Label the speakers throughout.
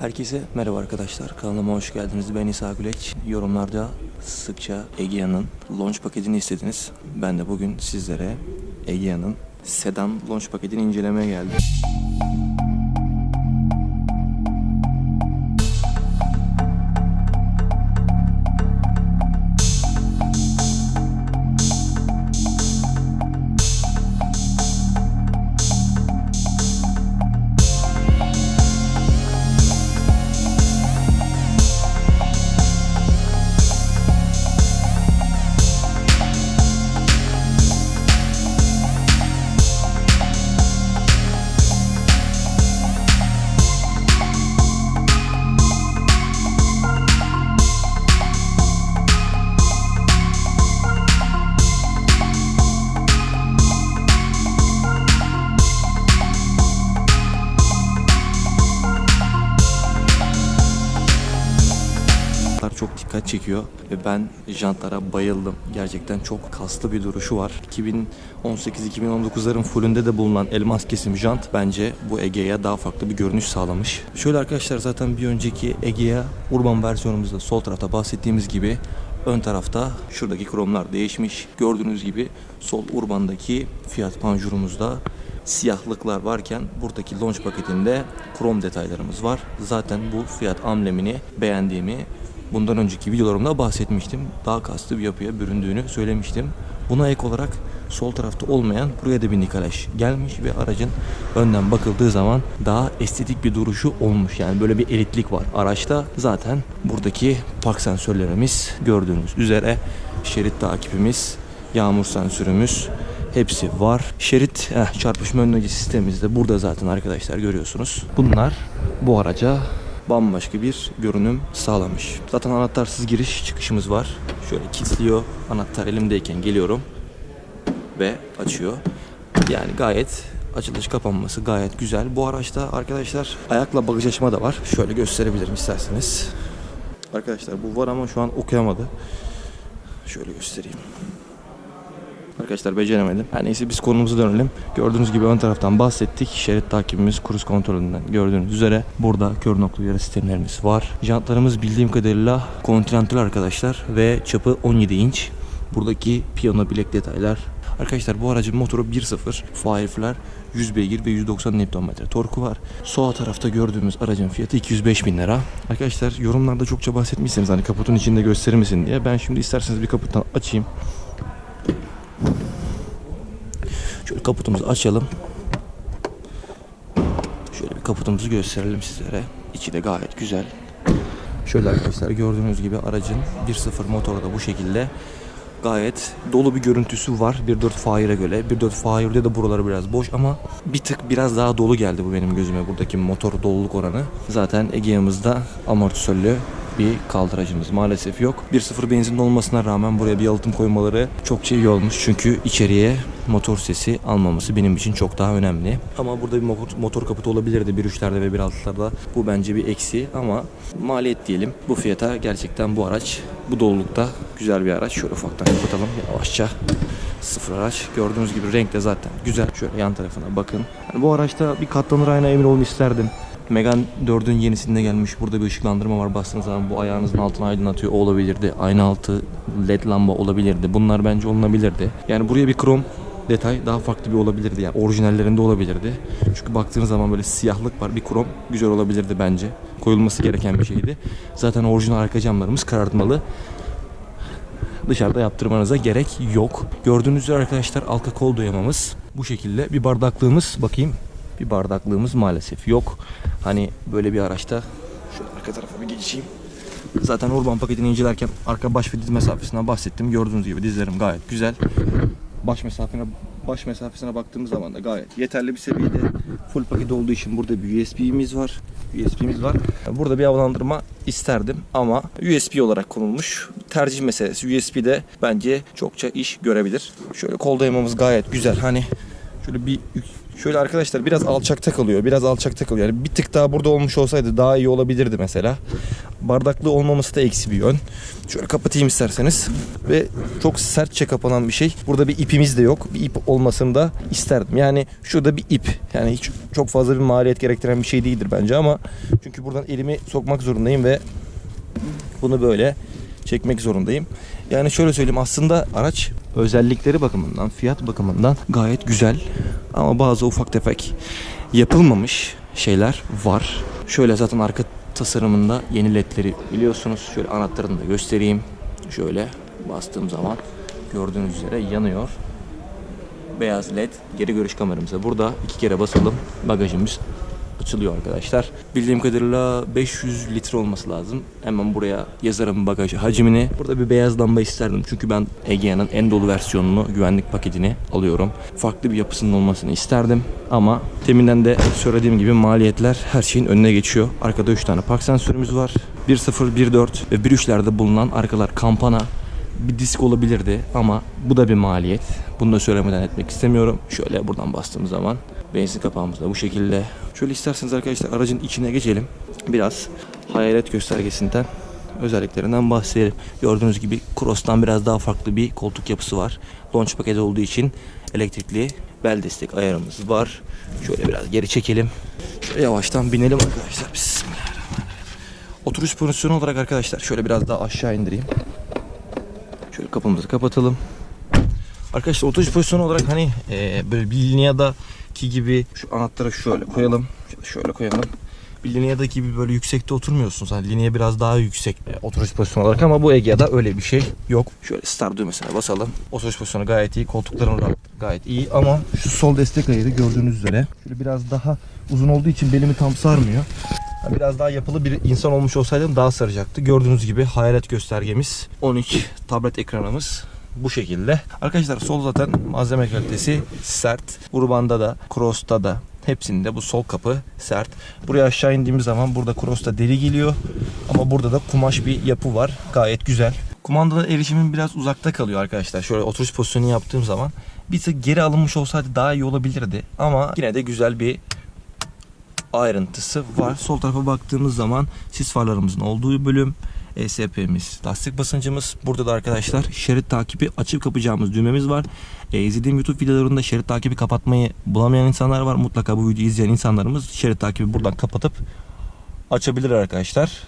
Speaker 1: Herkese merhaba arkadaşlar. Kanalıma hoş geldiniz. Ben İsa Güleç. Yorumlarda sıkça Egea'nın launch paketini istediniz. Ben de bugün sizlere Egea'nın sedan launch paketini incelemeye geldim. Çekiyor ve ben jantlara bayıldım. Gerçekten çok kaslı bir duruşu var. 2018-2019'ların fullünde de bulunan elmas kesim jant bence bu Egea'ya daha farklı bir görünüş sağlamış. Şöyle arkadaşlar zaten bir önceki Egea urban versiyonumuzda sol tarafta bahsettiğimiz gibi ön tarafta şuradaki kromlar değişmiş. Gördüğünüz gibi sol urbandaki fiyat panjurumuzda siyahlıklar varken buradaki launch paketinde krom detaylarımız var. Zaten bu fiyat amblemini beğendiğimi bundan önceki videolarımda bahsetmiştim. Daha kaslı bir yapıya büründüğünü söylemiştim. Buna ek olarak sol tarafta olmayan buraya da bir nikelaj gelmiş ve aracın önden bakıldığı zaman daha estetik bir duruşu olmuş. Yani böyle bir elitlik var araçta. Zaten buradaki park sensörlerimiz gördüğünüz üzere şerit takipimiz, yağmur sensörümüz, Hepsi var. Şerit eh, çarpışma önleyici sistemimiz de burada zaten arkadaşlar görüyorsunuz. Bunlar bu araca bambaşka bir görünüm sağlamış. Zaten anahtarsız giriş çıkışımız var. Şöyle kilitliyor. Anahtar elimdeyken geliyorum ve açıyor. Yani gayet açılış kapanması gayet güzel. Bu araçta arkadaşlar ayakla bagaj açma da var. Şöyle gösterebilirim isterseniz. Arkadaşlar bu var ama şu an okuyamadı. Şöyle göstereyim. Arkadaşlar beceremedim. Her neyse biz konumuza dönelim. Gördüğünüz gibi ön taraftan bahsettik. Şerit takibimiz kruz kontrolünden gördüğünüz üzere. Burada kör nokta uyarı sistemlerimiz var. Jantlarımız bildiğim kadarıyla Continental arkadaşlar ve çapı 17 inç. Buradaki piyano bilek detaylar. Arkadaşlar bu aracın motoru 1.0 Firefly 100 beygir ve 190 Nm torku var. Sol tarafta gördüğümüz aracın fiyatı 205 bin lira. Arkadaşlar yorumlarda çokça bahsetmişsiniz hani kaputun içinde gösterir misin diye. Ben şimdi isterseniz bir kaputtan açayım. Şöyle kaputumuzu açalım. Şöyle bir kaputumuzu gösterelim sizlere. İçi de gayet güzel. Şöyle arkadaşlar gördüğünüz gibi aracın 1.0 motoru da bu şekilde gayet dolu bir görüntüsü var 1.4 Fire'a göre. 1.4 Fire'de de buraları biraz boş ama bir tık biraz daha dolu geldi bu benim gözüme buradaki motor doluluk oranı. Zaten Egea'mızda amortisörlü bir kaldıracımız maalesef yok. 1.0 benzinli olmasına rağmen buraya bir yalıtım koymaları çok iyi olmuş. Çünkü içeriye motor sesi almaması benim için çok daha önemli. Ama burada bir motor, motor kaputu olabilirdi 1.3'lerde ve 1.6'larda. Bu bence bir eksi ama maliyet diyelim. Bu fiyata gerçekten bu araç bu dolulukta güzel bir araç. Şöyle ufaktan kapatalım yavaşça. Sıfır araç. Gördüğünüz gibi renk de zaten güzel. Şöyle yan tarafına bakın. Yani bu araçta bir katlanır ayna emin olmak isterdim. Megane 4'ün yenisinde gelmiş. Burada bir ışıklandırma var. Bastığınız zaman bu ayağınızın altını aydınlatıyor. O olabilirdi. Ayna altı led lamba olabilirdi. Bunlar bence olunabilirdi. Yani buraya bir krom detay daha farklı bir olabilirdi. Yani orijinallerinde olabilirdi. Çünkü baktığınız zaman böyle siyahlık var. Bir krom güzel olabilirdi bence. Koyulması gereken bir şeydi. Zaten orijinal arka camlarımız karartmalı dışarıda yaptırmanıza gerek yok. Gördüğünüz üzere arkadaşlar alka kol dayamamız bu şekilde. Bir bardaklığımız bakayım. Bir bardaklığımız maalesef yok. Hani böyle bir araçta şöyle arka tarafa bir geçeyim. Zaten urban paketini incelerken arka baş ve diz mesafesinden bahsettim. Gördüğünüz gibi dizlerim gayet güzel. Baş mesafesine baş mesafesine baktığımız zaman da gayet yeterli bir seviyede. Full paket olduğu için burada bir USB'miz var. USB'miz var. Burada bir havalandırma isterdim ama USB olarak konulmuş. Tercih meselesi. USB de bence çokça iş görebilir. Şöyle kol dayamamız gayet güzel. Hani Şöyle bir şöyle arkadaşlar biraz alçakta kalıyor. Biraz alçakta kalıyor. Yani bir tık daha burada olmuş olsaydı daha iyi olabilirdi mesela. Bardaklı olmaması da eksi bir yön. Şöyle kapatayım isterseniz. Ve çok sertçe kapanan bir şey. Burada bir ipimiz de yok. Bir ip olmasını da isterdim. Yani şurada bir ip. Yani hiç çok fazla bir maliyet gerektiren bir şey değildir bence ama çünkü buradan elimi sokmak zorundayım ve bunu böyle çekmek zorundayım. Yani şöyle söyleyeyim aslında araç özellikleri bakımından, fiyat bakımından gayet güzel. Ama bazı ufak tefek yapılmamış şeyler var. Şöyle zaten arka tasarımında yeni ledleri biliyorsunuz. Şöyle anahtarını da göstereyim. Şöyle bastığım zaman gördüğünüz üzere yanıyor. Beyaz led geri görüş kameramıza burada iki kere basalım bagajımız açılıyor arkadaşlar. Bildiğim kadarıyla 500 litre olması lazım. Hemen buraya yazarım bagaj hacmini. Burada bir beyaz lamba isterdim. Çünkü ben Egea'nın en dolu versiyonunu, güvenlik paketini alıyorum. Farklı bir yapısının olmasını isterdim. Ama teminden de söylediğim gibi maliyetler her şeyin önüne geçiyor. Arkada 3 tane park sensörümüz var. 1.0, 1.4 ve 1.3'lerde bulunan arkalar kampana bir disk olabilirdi ama bu da bir maliyet. Bunu da söylemeden etmek istemiyorum. Şöyle buradan bastığım zaman benzin kapağımız da bu şekilde. Şöyle isterseniz arkadaşlar aracın içine geçelim. Biraz hayalet göstergesinden özelliklerinden bahsedelim. Gördüğünüz gibi Cross'tan biraz daha farklı bir koltuk yapısı var. Launch paketi olduğu için elektrikli bel destek ayarımız var. Şöyle biraz geri çekelim. Şöyle yavaştan binelim arkadaşlar. Bismillahirrahmanirrahim. Oturuş pozisyonu olarak arkadaşlar şöyle biraz daha aşağı indireyim. Kapımızı kapatalım. Arkadaşlar oturuş pozisyonu olarak hani e, böyle bir gibi şu anahtarı şöyle koyalım. Şöyle, koyalım. Bir gibi böyle yüksekte oturmuyorsunuz. Hani lineye biraz daha yüksek e, oturuş pozisyonu olarak ama bu Egea'da öyle bir şey yok. Şöyle start düğmesine basalım. Oturuş pozisyonu gayet iyi. Koltukların gayet iyi ama şu sol destek ayarı gördüğünüz üzere şöyle biraz daha uzun olduğu için belimi tam sarmıyor. Biraz daha yapılı bir insan olmuş olsaydım daha saracaktı. Gördüğünüz gibi hayalet göstergemiz 13 tablet ekranımız bu şekilde. Arkadaşlar sol zaten malzeme kalitesi sert. Urbanda da, Cross'ta da hepsinde bu sol kapı sert. Buraya aşağı indiğimiz zaman burada Cross'ta deri geliyor. Ama burada da kumaş bir yapı var. Gayet güzel. Kumandada erişimim biraz uzakta kalıyor arkadaşlar. Şöyle oturuş pozisyonu yaptığım zaman bir tık geri alınmış olsaydı daha iyi olabilirdi. Ama yine de güzel bir ayrıntısı var. Sol tarafa baktığımız zaman sis farlarımızın olduğu bölüm. ESP'miz, lastik basıncımız. Burada da arkadaşlar şerit takibi açıp kapayacağımız düğmemiz var. E, izlediğim YouTube videolarında şerit takibi kapatmayı bulamayan insanlar var. Mutlaka bu videoyu izleyen insanlarımız şerit takibi buradan kapatıp açabilir arkadaşlar.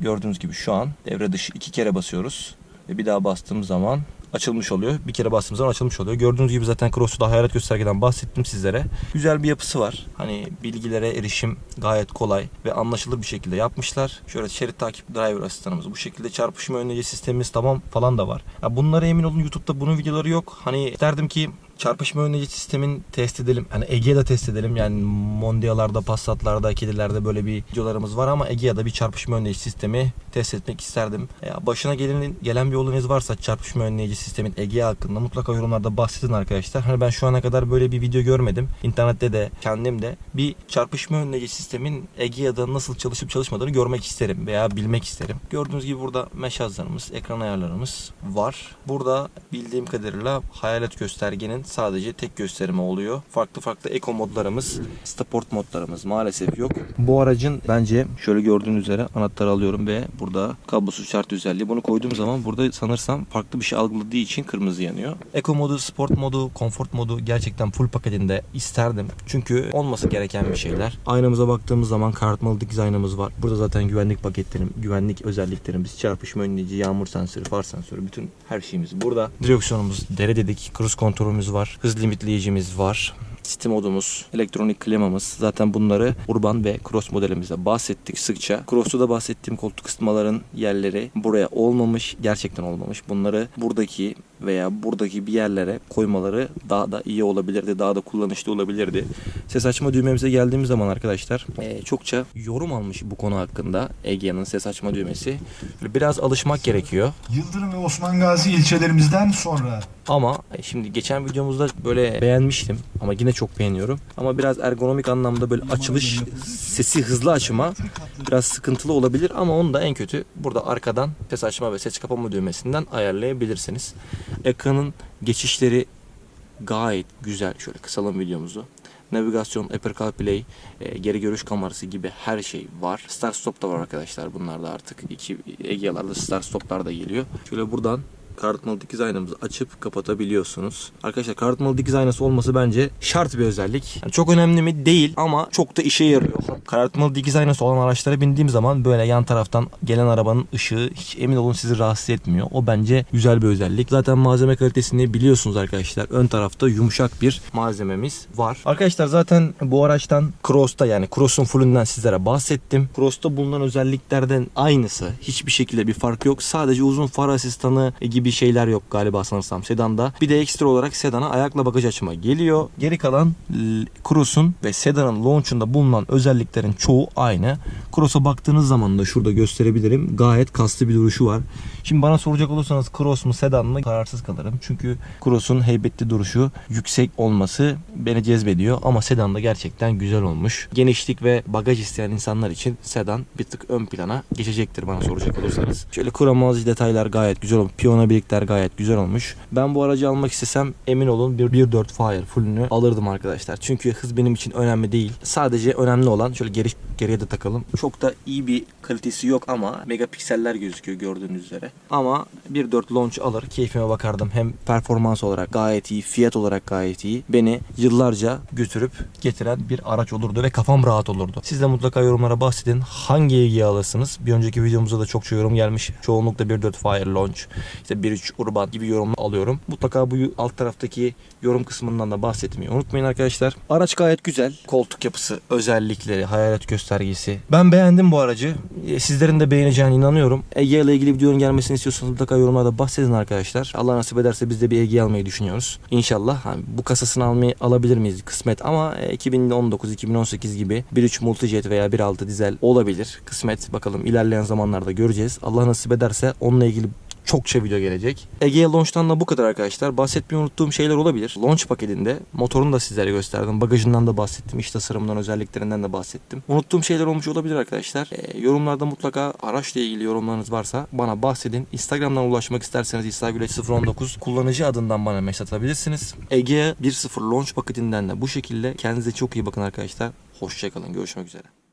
Speaker 1: Gördüğünüz gibi şu an devre dışı iki kere basıyoruz. Ve bir daha bastığım zaman açılmış oluyor. Bir kere bastığım zaman açılmış oluyor. Gördüğünüz gibi zaten Cross'ta hayalet göstergeden bahsettim sizlere. Güzel bir yapısı var. Hani bilgilere erişim gayet kolay ve anlaşılır bir şekilde yapmışlar. Şöyle şerit takip driver asistanımız bu şekilde çarpışma önleyici sistemimiz tamam falan da var. Ya bunlara emin olun YouTube'da bunun videoları yok. Hani isterdim ki çarpışma önleyici sistemin test edelim. Yani Egea'da test edelim. Yani Mondial'larda, Passat'larda, kedilerde böyle bir videolarımız var ama Egea'da bir çarpışma önleyici sistemi test etmek isterdim. Ya başına gelen, gelen bir olayınız varsa çarpışma önleyici sistemin Egea hakkında mutlaka yorumlarda bahsedin arkadaşlar. Hani ben şu ana kadar böyle bir video görmedim. İnternette de kendim de bir çarpışma önleyici sistemin Egea'da nasıl çalışıp çalışmadığını görmek isterim veya bilmek isterim. Gördüğünüz gibi burada mesh hızlarımız, ekran ayarlarımız var. Burada bildiğim kadarıyla hayalet göstergenin sadece tek gösterimi oluyor. Farklı farklı eko modlarımız, sport modlarımız maalesef yok. Bu aracın bence şöyle gördüğünüz üzere anahtarı alıyorum ve burada kablosuz şart özelliği. Bunu koyduğum zaman burada sanırsam farklı bir şey algıladığı için kırmızı yanıyor. Eko modu, sport modu, konfor modu gerçekten full paketinde isterdim. Çünkü olması gereken bir şeyler. Aynamıza baktığımız zaman karartmalı dikiz var. Burada zaten güvenlik paketlerim, güvenlik özelliklerimiz, çarpışma önleyici, yağmur sensörü, far sensörü, bütün her şeyimiz burada. Direksiyonumuz dere dedik, cruise kontrolümüz hız limitleyicimiz var. City modumuz, elektronik klimamız zaten bunları urban ve cross modelimizde bahsettik sıkça. Cross'ta da bahsettiğim koltuk ısıtmaların yerleri buraya olmamış, gerçekten olmamış. Bunları buradaki veya buradaki bir yerlere koymaları daha da iyi olabilirdi, daha da kullanışlı olabilirdi. Ses açma düğmemize geldiğimiz zaman arkadaşlar eee, çokça yorum almış bu konu hakkında Egea'nın ses açma düğmesi. Biraz alışmak gerekiyor.
Speaker 2: Yıldırım ve Osman Gazi ilçelerimizden sonra
Speaker 1: Ama e, şimdi geçen videomuzda böyle beğenmiştim ama yine çok beğeniyorum. Ama biraz ergonomik anlamda böyle açılış sesi hızlı açma biraz sıkıntılı olabilir ama onu da en kötü burada arkadan ses açma ve ses kapama düğmesinden ayarlayabilirsiniz. Ekranın geçişleri gayet güzel. Şöyle kısalım videomuzu. Navigasyon, Apple CarPlay, e, geri görüş kamerası gibi her şey var. Start Stop da var arkadaşlar. Bunlar da artık iki Egea'larda Start Stop'lar da geliyor. Şöyle buradan Cardinal dikiz aynamızı açıp kapatabiliyorsunuz. Arkadaşlar Cardinal dikiz aynası olması bence şart bir özellik. Yani çok önemli mi? Değil ama çok da işe yarıyor. Cardinal dikiz aynası olan araçlara bindiğim zaman böyle yan taraftan gelen arabanın ışığı hiç emin olun sizi rahatsız etmiyor. O bence güzel bir özellik. Zaten malzeme kalitesini biliyorsunuz arkadaşlar. Ön tarafta yumuşak bir malzememiz var. Arkadaşlar zaten bu araçtan Cross'ta yani Cross'un fullünden sizlere bahsettim. Cross'ta bulunan özelliklerden aynısı. Hiçbir şekilde bir fark yok. Sadece uzun far asistanı gibi şeyler yok galiba sanırsam sedanda. Bir de ekstra olarak sedana ayakla bagaj açma geliyor. Geri kalan Cross'un ve sedanın launch'unda bulunan özelliklerin çoğu aynı. Cross'a baktığınız zaman da şurada gösterebilirim. Gayet kaslı bir duruşu var. Şimdi bana soracak olursanız Cross mu sedan mı kararsız kalırım. Çünkü Cross'un heybetli duruşu yüksek olması beni cezbediyor ama sedan da gerçekten güzel olmuş. Genişlik ve bagaj isteyen insanlar için sedan bir tık ön plana geçecektir bana soracak olursanız. Şöyle kromoloji detaylar gayet güzel olmuş. Piyano birlikler gayet güzel olmuş. Ben bu aracı almak istesem emin olun bir 1.4 Fire fullünü alırdım arkadaşlar. Çünkü hız benim için önemli değil. Sadece önemli olan şöyle geri, geriye de takalım. Çok da iyi bir kalitesi yok ama megapikseller gözüküyor gördüğünüz üzere. Ama 1.4 launch alır keyfime bakardım. Hem performans olarak gayet iyi, fiyat olarak gayet iyi. Beni yıllarca götürüp getiren bir araç olurdu ve kafam rahat olurdu. Siz de mutlaka yorumlara bahsedin. Hangi ilgiyi alırsınız? Bir önceki videomuzda da çokça yorum gelmiş. Çoğunlukla 1.4 Fire launch, işte 1.3 Urban gibi yorum alıyorum. Mutlaka bu alt taraftaki yorum kısmından da bahsetmeyi unutmayın arkadaşlar. Araç gayet güzel. Koltuk yapısı, özellikleri, hayalet göstergesi. Ben beğendim bu aracı. E, Sizlerin de beğeneceğine inanıyorum. Ege ile ilgili videonun gelmesini istiyorsanız mutlaka yorumlarda bahsedin arkadaşlar. Allah nasip ederse biz de bir Ege almayı düşünüyoruz. İnşallah hani bu kasasını almayı alabilir miyiz kısmet ama e, 2019-2018 gibi 1.3 Multijet veya 1.6 dizel olabilir. Kısmet bakalım ilerleyen zamanlarda göreceğiz. Allah nasip ederse onunla ilgili çokça video gelecek. Egea Launch'tan da bu kadar arkadaşlar. Bahsetmeyi unuttuğum şeyler olabilir. Launch paketinde motorunu da sizlere gösterdim. Bagajından da bahsettim. İç tasarımından, özelliklerinden de bahsettim. Unuttuğum şeyler olmuş olabilir arkadaşlar. Ee, yorumlarda mutlaka araçla ilgili yorumlarınız varsa bana bahsedin. Instagram'dan ulaşmak isterseniz İsagüleç019 kullanıcı adından bana mesaj atabilirsiniz. Egea 1.0 Launch paketinden de bu şekilde. Kendinize çok iyi bakın arkadaşlar. Hoşçakalın. Görüşmek üzere.